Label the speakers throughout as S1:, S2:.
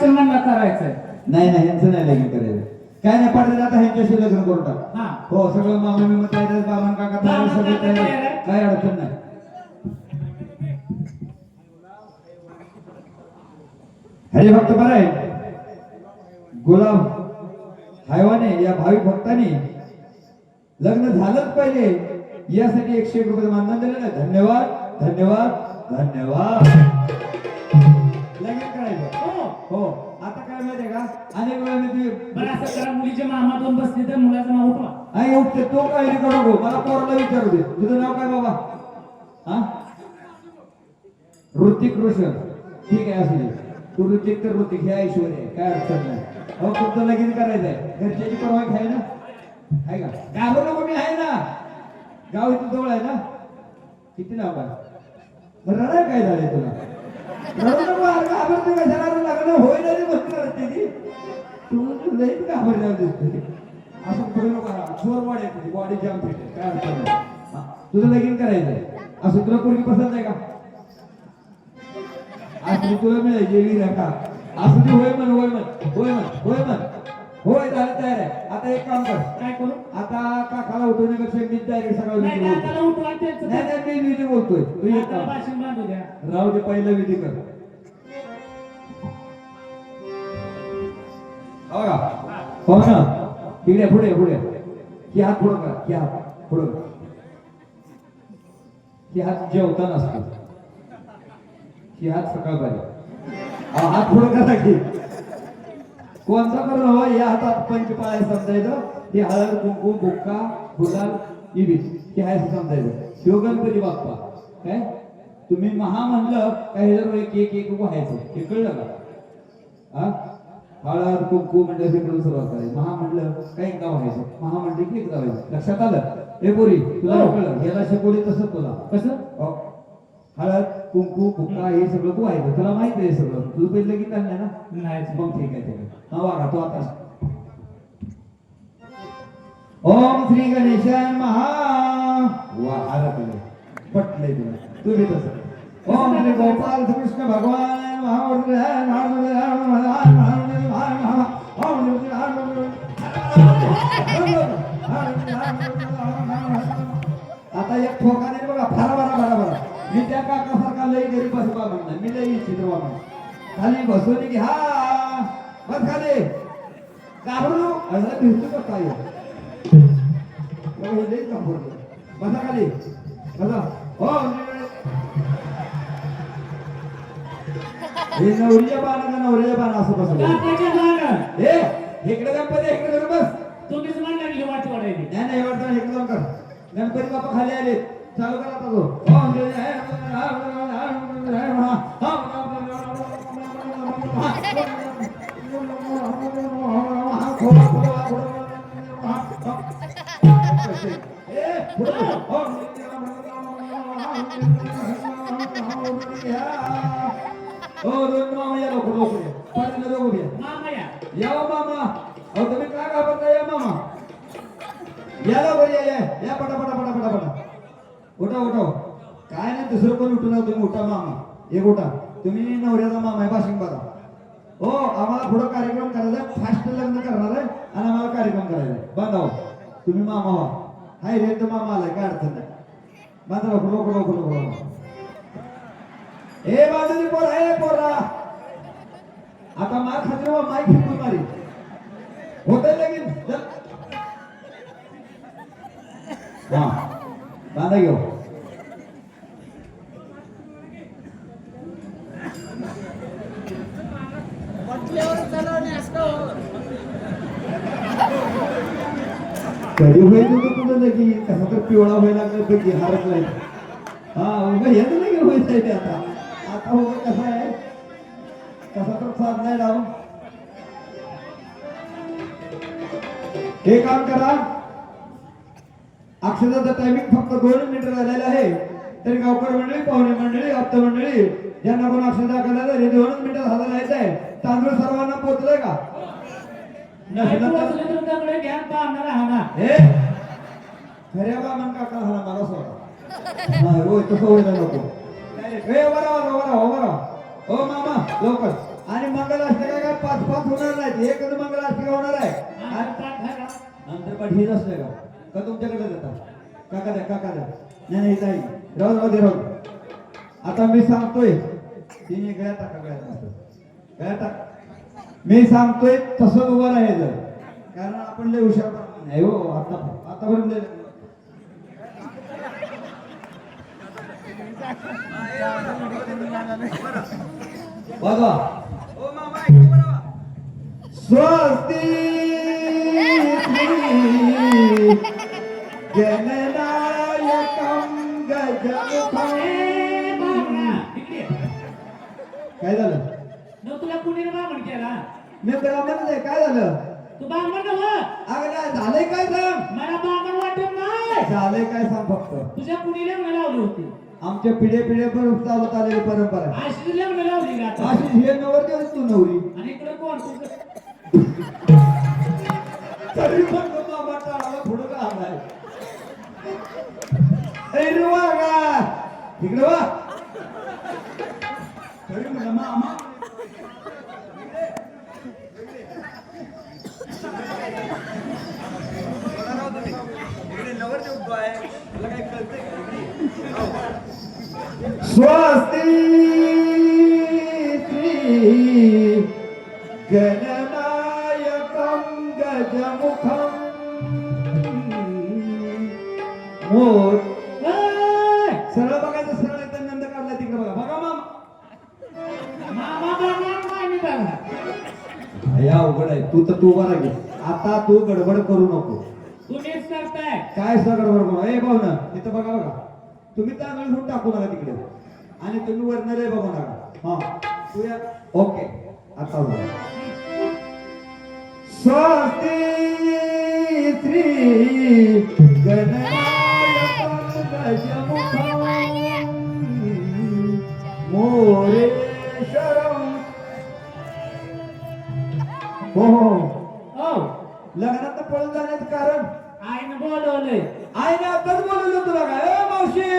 S1: आश्रमांना करायचंय.
S2: नाही नाही यांचं नाही लगीन करायचं. काय नाही पडलं आता ह्यांच्याशी लग्न करून टाक.
S1: हा.
S2: हो सगळं मामा मी मत आहे बाबा काका तयार आहे,
S1: मामा
S2: सगळं
S1: काका
S2: तयार
S1: तयार
S2: आहे.
S1: आहे.
S2: काय अडचण नाही. हरे भक्त बरं आहे. गुलाब हायवाने या भाविक भक्तांनी लग्न झालंच पाहिजे. यासाठी एकशे एक रुपये मानधन दिलेलं आहे. धन्यवाद धन्यवाद धन्यवाद.
S1: हो.
S2: हो आता काय माहितीये का? अनेक वेळा मी ती
S1: बरं असं करा मुलीच्या मामा दोन बसले तर मुलाचं नाव उठवा.
S2: आई उठते. तो काय नाही करू नको. मला पोराला विचारू दे. तुझं नाव काय बाबा? हा? ऋतिक रोशन. ठीक आहे असू दे तू ऋतिक तर ऋतिक हे ऐश्वर्य आहे. काय अडचण नाही. हो तुमचं लगीन करायचंय घरच्याची परवानगी आहे ना? आहे का? घाबरू नको मी आहे ना. गाव इथं जवळ आहे ना? किती नाव आहे? बरं काय झालंय तुला? तू लई दिसते असं करू जोर बॉडी बॉडी जाम फिट काय अडचण नाही तुझं लगीन करायचं असं तुला पूर्वी पसंत आहे का असं तुला मिळेल जेवी का असं ते होय म्हण होय म्हण होय म्हण होय म्हण होय झालं तयार आहे. आता एक काम कर.
S1: काय करू?
S2: आता काकाला उठवण्यापेक्षा मी डायरेक्ट सगळं
S1: नाही
S2: विधी
S1: काकाला उठवा त्यांचं
S2: नाही नाही मी विधी बोलतोय. तू एक
S1: काकाला
S2: काम
S1: भाषण बांधू द्या.
S2: राहू दे पहिला विधी कर. हो का?
S1: हा.
S2: हो ना पुढे पुढे. की हात पुढं करा की हात पुढं करा. की हात जेवताना असतो. की हात सकाळपारी अहो, हात पुढं करा की. कोणता करून हवा या हातात पंचपाळ्या समजायचं हे हळद कुंकू बुक्का गुलाल इबीस हे आहे समजायचं शिव गणपती बाप्पा. काय? तुम्ही महा म्हणलं काय जर एक एक एक व्हायचं हे कळलं का? हा? हळद कुंकू म्हणजे तिकडून सुरुवात करायची महा म्हणलं काय एकदा व्हायचं महा म्हणलं की एकदा व्हायचं लक्षात आलं? ए पोरी तुला
S1: हो.
S2: कळलं? याला शिकवली तसं तुला.
S1: कसं?
S2: हो. हळद कुंकू कुंका हे सगळं तू व्हायचं तुला माहीत आहे सगळं तू पहिलं की नाही ना
S1: नाही
S2: मग ठीक आहे ठीक हा वागा तो आता ओम श्री गणेशाय महा वा आलं तुला पटलंय तुला तू बी तसं ओम श्री गोपाल कृष्ण भगवान आता एक ठोकाने बघा फारा बरा बरा बरा मी त्या काकासारखा लई गरीब असं बा म्हणणार मी लई चित्र बा म्हणणार खाली बसवली की हा बस खाली. घाबरू असं भिजतो हे लई घाबरलं बसा खाली. बसा. हो हे नवरीच्या बाणा नवऱ्याच्या बाणा असं बसवलं
S1: मागं.
S2: हे इकडे गणपती इकडे बस.
S1: तुम्हीच म्हणला की वाट वाढायली
S2: नाही नाही वाटतं इकडे जाऊन कर. गणपती बाप्पा खाली आले चालू नाही होतो मोठा मामा. एक उठा. तुम्ही नवऱ्याचा मामा आहे बाशिंग बघा. हो आम्हाला पुढं कार्यक्रम करायचा फास्ट लग्न करणार आहे आणि आम्हाला कार्यक्रम करायचा आहे. बांधाव हो. तुम्ही मामा व्हा. हाय रे तर मामा आलाय काय अडचण नाही. बांधा लवकर लवकर लवकर लवकर ए बाजूची पोर ए पोरा. आता मार खात्री हो माय खेळतो मारी. होते लगीन. हा. बांधा घेऊ. कधी होईल तुझं तुझं कसा तर पिवळा व्हायला लागला पैकी हारत नाही. हा उभं हेच लगीन व्हायचंय ते आता? आता हो कसा आहे? कसा तर साथ नाही लावून हे काम करा. अक्षराचं टायमिंग फक्त दोन मिनिटं झालेलं आहे. तरी गावकर मंडळी पाहुणे मंडळी आप्त मंडळी यांना कोण अक्षर करायला हे दोनच मिनिटं झालेलं आहे. तांदूळ सर्वांना पोहोचलंय का?
S1: नाही
S2: नसलं तर
S1: पोहोचले तर दगडे घ्या
S2: खऱ्या बामन काका हा मला सोडा. हा होय तसं व्हायला नको. ए वरा बरा हो वरा हो मामा लवकर. आणि मंगल असते काय का पाच पाच होणार नाही एकच मंगल आरती होणार आहे?
S1: आणि
S2: आणि
S1: पाठ आहे का?
S2: नंतर पाठ हेच असतंय का? का तुमच्याकडे जातात काका द्या काका द्या. नाही नाही नाही राहू राहू दे राहू आता मी सांगतोय. तिने गळ्या टाका गळ्यात मस्त गळ्या टाक. मी सांगतोय तसंच उभं राहायचं. कारण आपण लय हुशार नाही हो आता आतापर्यंत लय- वाजवा स्वस्ती जननायकं गजमुखं
S1: ए, बाबा, इकडे ये.
S2: काय झालं?
S1: न तुला कुणी रे बामण केला.
S2: मी त्याला म्हणत आहे काय झालं?
S1: तू बामण का?
S2: अगं नाही झालंय काय सांग?
S1: मला बामण वाटत नाही.
S2: झालंय काय सांग फक्त?
S1: तुझ्या कुणी लग्न लावली होती?
S2: आमच्या पिढे पिढे पण चालत आलेली परंपरा आहे.
S1: अशी लग्न लावली का आता?
S2: अशी हे नवर दिवस तू नवरी.
S1: आणि इकडे कोण? तुझं
S2: तरी पण तो टाळाला पुढं का आलाय ए इकडे वा. तरी म्हणलं मामा स्वस्ती गणनायकं गजमुखं मोर सरळ बघायचं सरळ एकदम नंद काढला तिकडे बघा. बघा माम.
S1: मामा
S2: अवघड आहे. तू तर तू उभा राही आता तू गडबड करू नको.
S1: तुम्हीच करताय
S2: काय सगळं गडबड ए भाऊ ना तिथं बघा बघा. तुम्ही तांदूळ घेऊन टाकू नका तिकडे. आणि तुम्ही वरणार बघू नका. हा. तू या ओके. आता बघा. स्वस्ती श्री गणनायकं हो हो
S1: हो.
S2: लग्नात पळून जाण्याचं कारण?
S1: आईनं बोलवलंय.
S2: आईने आताच बोलवलं तुला काय ए मावशी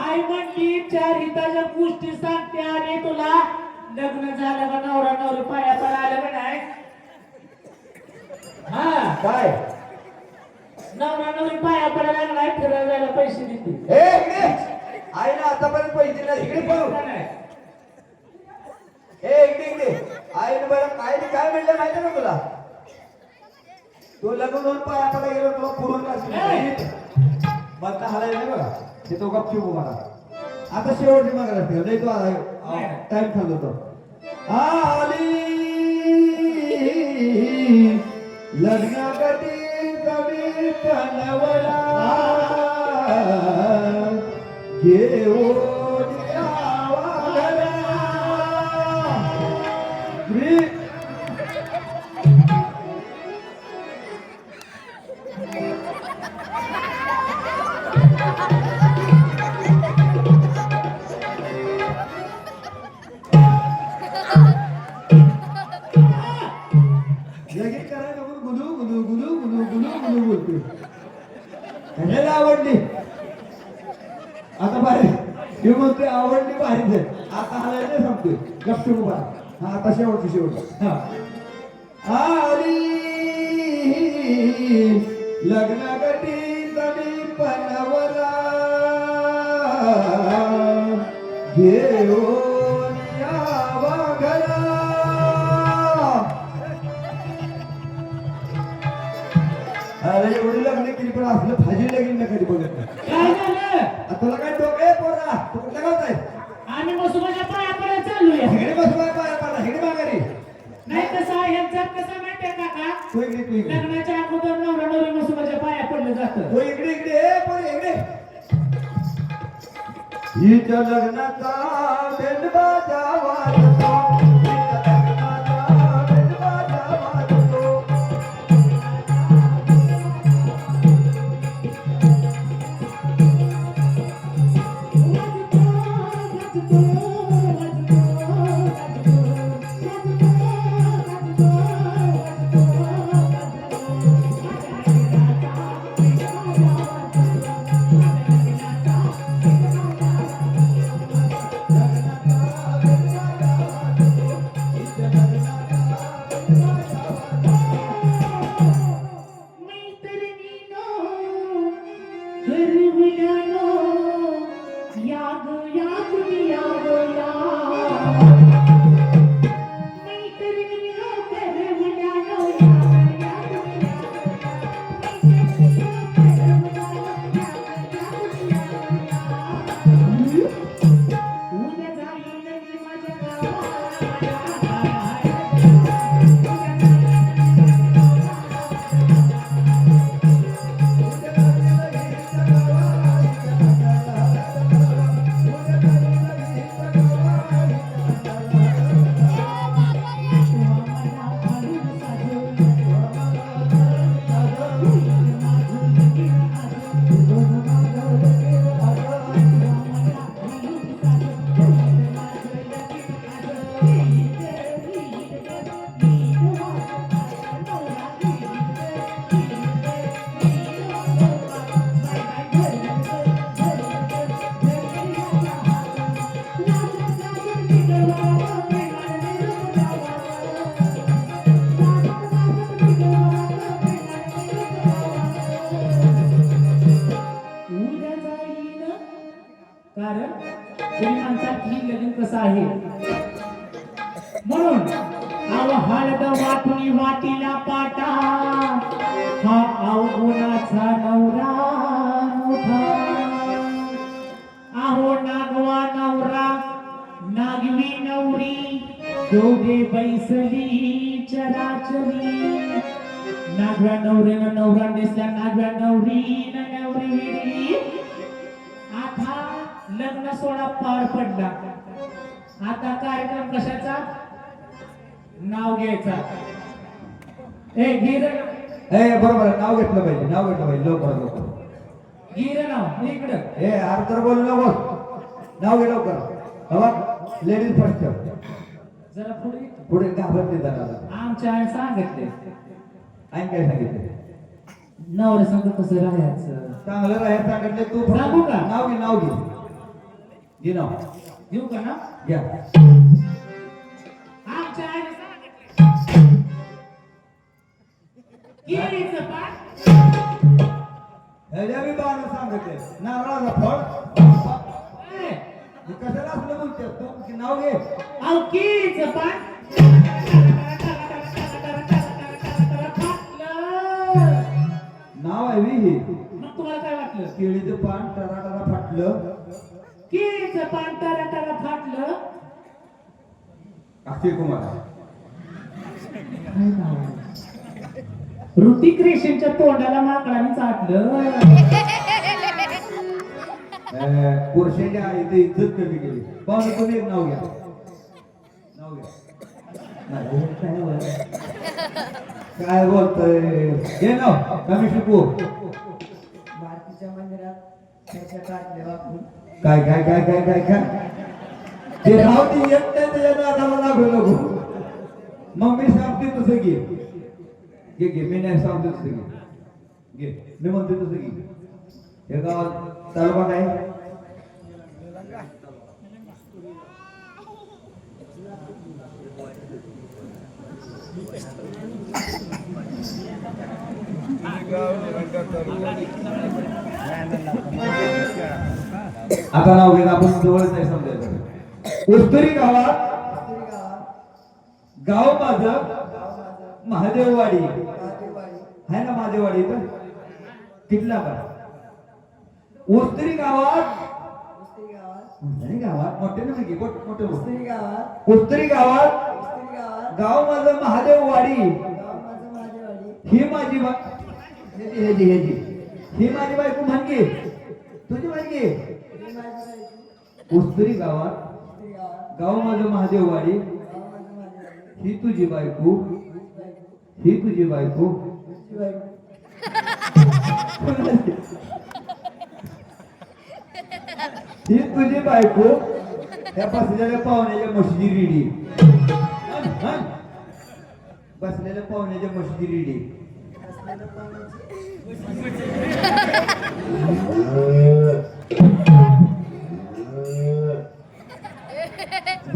S1: आई म्हणली चार हिताच्या गोष्टी सांगते आणि तुला लग्न झालं का नवरा नवरी पाया पडायला का नाही. हा.
S2: काय?
S1: नवरा नवरी पाया पडायला लागलाय फिरायला जायला पैसे देते.
S2: ए इकडे आईने आतापर्यंत पैसे दिले इकडे
S1: नाही?
S2: ए इकडे इकडे. आईने बरं आईने काय म्हणलं माहिती ना तुला? तो लग्न होऊन पाया पडा गेलो तुला पुरून बंदा हलाय नाही बघा. ते तो उभा राहा. आता शेवटची मागा लागते नाही तो आला टाइम खाल्लो तो आली लग्न कधी कमी कनवला घेऊन गुलू बोलते आवडली. आता भारी मी म्हणते आवडली भारीच आहे आता हलायचं सांगतोय गपचूप उभा. हा आता शेवटची शेवट हा. आली. लग्न गटी तमी पनवरा. घेऊ लग्न पण असलं भाजी लगीन कधी बघत नाही.
S1: काय झालं?
S2: आता तुला काय डोकं पोरा तू कुठल्या गावचा आहे?
S1: आम्ही मसुबाच्या पाया पडायला चाललोय
S2: हिगडी बसवाय पाया पाडा हिगडी माघारी.
S1: नाही कसं आहे यांच्यात कसं माहितीये काका
S2: तू इकडे तू इकडे.
S1: लग्नाच्या अगोदर नवरा नवरी मसुबाच्या पाया पडलं जातं.
S2: तू इकडे इकडे ए पोरी इकडे. हिच्या लग्नाचा Thank
S1: you. आपली वाटीला पाटा. हा अवगुणाचा नवरा मोठा. आहो नागवा नवरा नागवी नवरी दोघे बैसली चराचरी. नागव्या नवऱ्यानं नवरा नेसल्या नागव्या नवरी नवरी आता लग्न सोहळा पार पडला. आता कार्यक्रम कशाचा? नाव घ्यायचा. ए गिर
S2: ए बरोबर नाव घेतलं पाहिजे नाव घेतलं पाहिजे लवकर लवकर.
S1: गिर नाव इकडं.
S2: ए अर्थ तर बोलू नको नाव घे लवकर. हवा लेडीज फर्स्ट
S1: जरा पुढे
S2: पुढे घाबरते जरा.
S1: आमच्या आईने सांगितले
S2: आणि काय सांगितलं?
S1: नवरा संग कसं राहायचं.
S2: चांगलं राहायचं सांगितलं तू
S1: सांगू का?
S2: नाव घे नाव घे. घे नाव.
S1: घेऊ का ना
S2: घ्या.
S1: आमच्या आईने सांगितले. केळीचं पान
S2: ह्याच्या बी बाण सांगितले नारळाचा फळ. कशाला असलं बोलते तू की नाव घे.
S1: अहो केळीचं पान. फाटलं.
S2: नाव आहे हे.
S1: मग तुम्हाला काय वाटलं?
S2: केळीचं पान टरा टरा फाटलं.
S1: केळीचं पान टारा टारा फाटलं.
S2: अक्षय कुमार
S1: काय नाव आहे? ऋतिक रेशनच्या तोंडाला माकडाने चाटलं.
S2: पुरुषाच्या आईची इज्जत कमी केली? पाहुणे तुम्ही एक नाव घ्या. नाव घ्या. काय बोल- काय बोलतोय? हे नाव कमी शिकू.
S1: भारतीच्या मंदिरात त्याच्या टाकले वापरून
S2: काय काय काय काय काय काय? ते नाव ती येत नाही त्याच्या नादाला लागू नको मग मी सांगते तसं घे घे घे मी नाही सांगते तसं घे घे मी म्हणते तसं घे हे। गावात तालुका काय आता नाव घेत आपण जवळच समजायचं उस्तरी गावात गाव माझं महादेववाडी. आहे ना महादेववाडी इथं? कितला पण. उस्तरी गावात. उस्तरी गावात. मोठे ना म्हणजे मोठे मोठे बोल. उस्तरी गावात. गाव माझं महादेववाडी. ही माझी बा हेजी हेजी हेजी. ही माझी बायको म्हणगी. तुझी म्हणगी? उस्तरी गावात. गाव माझं महादेववाडी. ही तुझी बायको. ही तुझी बायको. ही तुझी बायको. त्या बसलेल्या पाहुण्याच्या मशिदी रिडी. बसलेल्या पाहुण्याच्या मशिदी रिडी.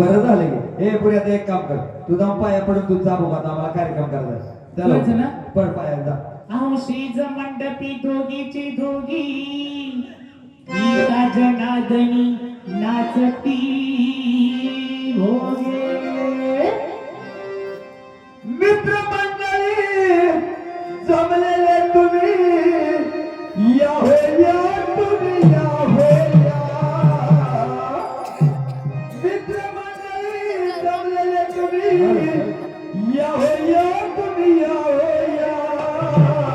S2: बरं झालं की. हे पुढे आता एक काम कर. तू जाऊन पाया पडून तू जा बाबा आता आम्हाला कार्यक्रम करायचा
S1: करायचं ना?
S2: पड पाया जा.
S1: औषीज मंडपी दोघीची दोघी गीता जनादनी नाचती. भोगे
S2: मित्र मंडळी जमलेले Thank you.